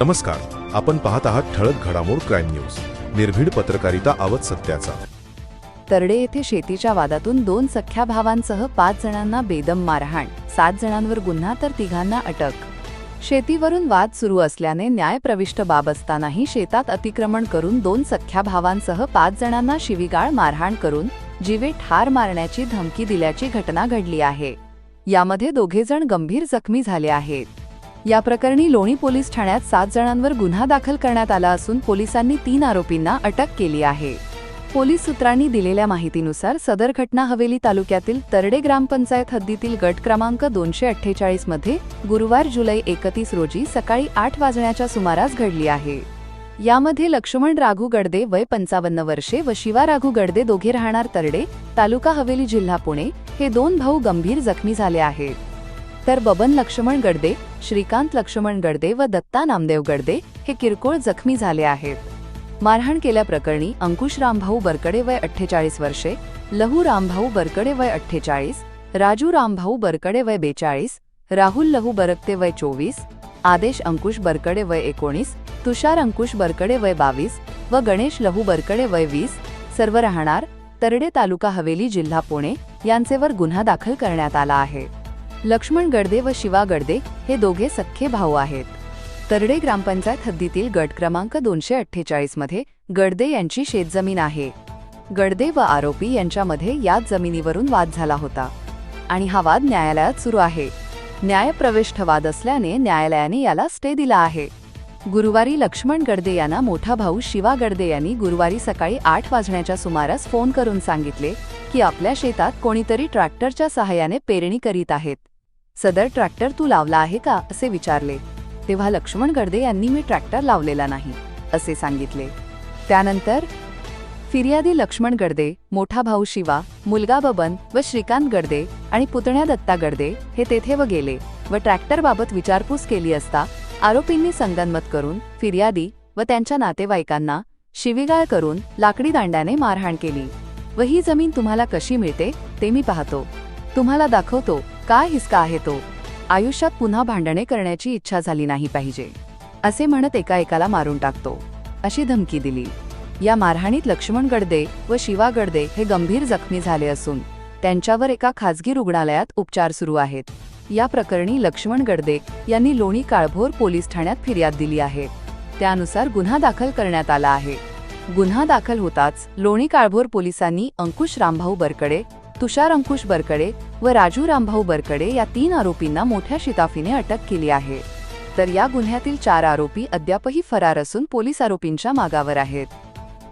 नमस्कार. आपण पाहत आहात ठळक घडामोड क्राईम न्यूज. निर्भीड पत्रकारिता आवत सत्याचा. तरडे येथे शेतीच्या वादातून दोन सख्या भावांसह पाच जणांना बेदम मारहाण. सात जणांवर गुन्हा तर तिघांना अटक. शेतीवरून वाद सुरू असल्याने न्यायप्रविष्ट बाब असतानाही शेतात अतिक्रमण करून दोन सख्या भावांसह पाच जणांना शिवीगाळ मारहाण करून जीवे ठार मारण्याची धमकी दिल्याची घटना घडली आहे. यामध्ये दोघेजण गंभीर जखमी झाले आहेत. या प्रकरणी लोणी पोलीस ठाण्यात सात जणांवर गुन्हा दाखल करण्यात आला असून पोलिसांनी तीन आरोपींना अटक केली आहे. पोलीस सूत्रांनी दिलेल्या माहितीनुसार सदर घटना हवेली तालुक्यातील तरडे ग्रामपंचायत हद्दीतील गट क्रमांक दोनशे अठ्ठेचाळीसमध्ये गुरुवार जुलै एकतीस रोजी सकाळी आठ वाजण्याच्या सुमारास घडली आहे. यामध्ये लक्ष्मण राघू गडदे वय पंचावन्न वर्षे व शिवा राघू गडदे दोघे राहणार तरडे तालुका हवेली जिल्हा पुणे हे दोन भाऊ गंभीर जखमी झाले आहेत. तर बबन लक्ष्मण गडदे श्रीकांत लक्ष्मण गडदे व दत्ता नामदेव गडदे हे किरकोळ जखमी झाले आहेत. मारहाण केल्याप्रकरणी अंकुश रामभाऊ बरकडे वय अठ्ठेचाळीस वर्षे लहू रामभाऊ बरकडे वय अठ्ठेचाळीस राजू रामभाऊ बरकडे वय बेचाळीस राहुल लहू बरकते वय चोवीस आदेश अंकुश बरकडे वय एकोणीस तुषार अंकुश बरकडे वय बावीस व गणेश लहू बरकडे वय वीस सर्व राहणार तरडे तालुका हवेली जिल्हा पुणे यांचेवर गुन्हा दाखल करण्यात आला आहे. लक्ष्मण गडदे व शिवा गडदे हे दोघे सख्खे भाऊ आहेत. तरडे ग्रामपंचायत हद्दीतील गट क्रमांक दोनशे अठ्ठेचाळीसमध्ये गडदे यांची शेतजमीन आहे. गडदे व आरोपी यांच्यामध्ये याच जमिनीवरून वाद झाला होता आणि हा वाद न्यायालयात सुरू आहे. न्यायप्रविष्ठ वाद असल्याने न्यायालयाने याला स्टे दिला आहे. गुरुवारी लक्ष्मण गडदे यांना मोठा भाऊ शिवा गडदे यांनी गुरुवारी सकाळी आठ वाजण्याच्या सुमारास फोन करून सांगितले की आपल्या शेतात कोणीतरी ट्रॅक्टरच्या सहाय्याने पेरणी करीत आहेत. सदर ट्रॅक्टर तू लावला आहे का? असे विचारले. तेव्हा लक्ष्मण गर्दे यांनी मी ट्रॅक्टर लावलेला नाही असे सांगितले. त्यानंतर फिर्यादी लक्ष्मण गर्दे मोठा भाऊ शिवा मुलगा बबन व श्रीकांत गडदे आणि पुतण्या दत्ता गर्दे हे तेथे व गेले व ट्रॅक्टरबाबत विचारपूस केली असता आरोपींनी संगनमत करून फिर्यादी व त्यांच्या नातेवाईकांना शिवीगाळ करून लाकडी दांड्याने मारहाण केली. व ही जमीन तुम्हाला कशी मिळते ते मी पाहतो. तुम्हाला दाखवतो काय हिसका आहे तो. आयुष्यात पुन्हा भांडणे करण्याची इच्छा झाली नाही पाहिजे. असे म्हणत एका एकाला मारून टाकतो. अशी धमकी दिली. या मारहाणीत लक्ष्मण गडदे व शिवा गडदे हे गंभीर जखमी झाले असून त्यांच्यावर एका खासगी रुग्णालयात उपचार सुरू आहेत. या प्रकरणी लक्ष्मण गडदे यांनी लोणी काळभोर पोलीस ठाण्यात फिर्याद दिली आहे. त्यानुसार गुन्हा दाखल करण्यात आला आहे. गुन्हा दाखल होताच लोणी काळभोर पोलिसांनी अंकुश रामभाऊ बरकडे तुषार अंकुश बरकडे व राजू रामभाऊ बरकडे या तीन आरोपींना मोठ्या शिताफीने अटक केली आहे. तर या गुन्ह्यातील चार आरोपी अद्यापही फरार असून पोलीस आरोपींच्या मागावर आहेत.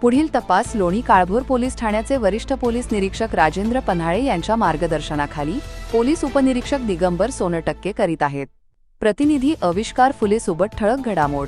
पुढील तपास लोणी काळभोर पोलीस ठाण्याचे वरिष्ठ पोलीस निरीक्षक राजेंद्र पन्हाळे यांच्या मार्गदर्शनाखाली पोलीस उपनिरीक्षक दिगंबर सोनटक्के करीत आहेत. प्रतिनिधी अविष्कार फुले सोबत ठळक घडामोड.